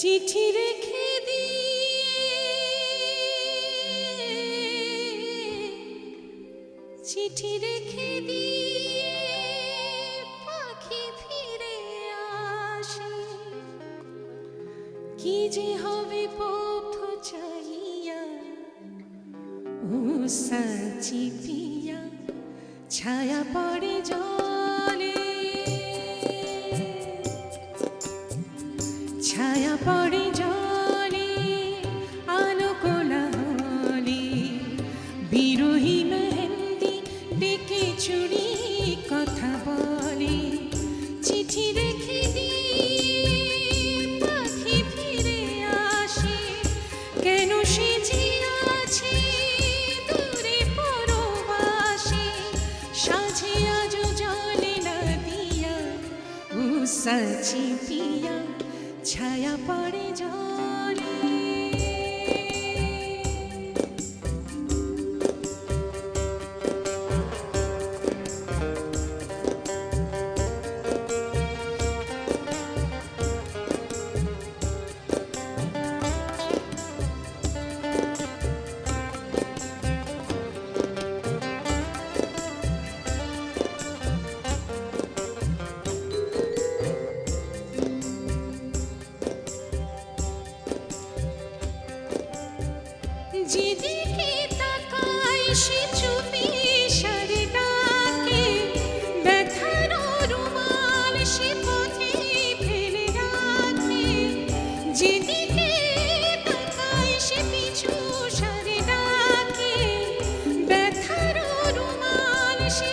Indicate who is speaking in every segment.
Speaker 1: চিঠি রেখে দিয়ে, চিঠি রেখে দিয়ে পাখি ফিরে আসে। কি যে হবে পথ চাইয়া ও সাচি পিয়া, ছায়া পড়ে জলে সাচি পিয়া ছায়া পড়ে যেদিকে তাকাই, সে চুপি সারে ব্যথার রুমাল সে পথে ফেলে রাখে। যেদিকে তাকাই, সে পিছু সারে সে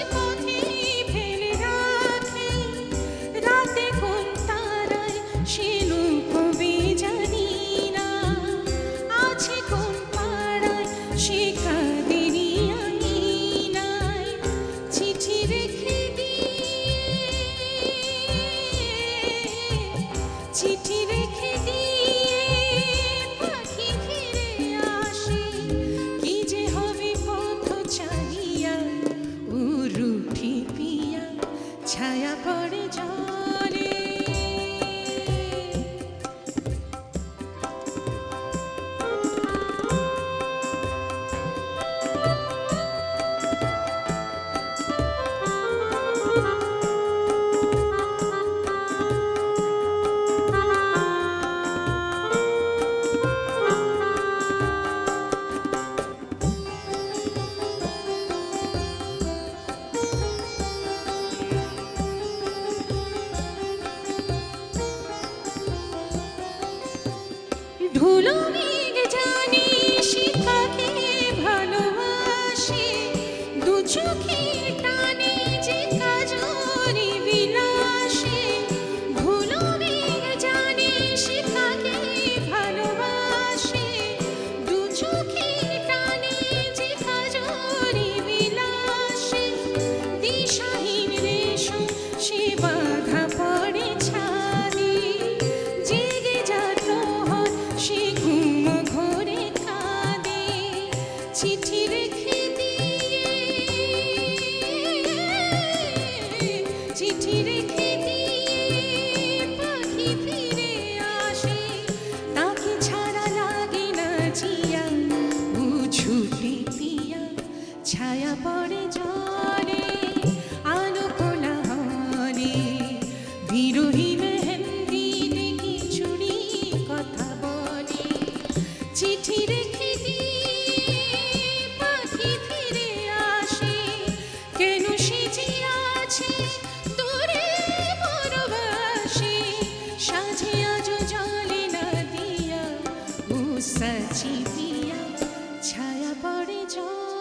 Speaker 1: চিঠি রেখে দিয়ে পাখি যে হবে পথ চাহিয়া ও পিয়া ছায়া পড়ে জলে। ধুলো মেঘ জানি শিখাকে ভালোবাসি। দু চোখে Jesus. চিপিয়া ছায়া পড়ে জল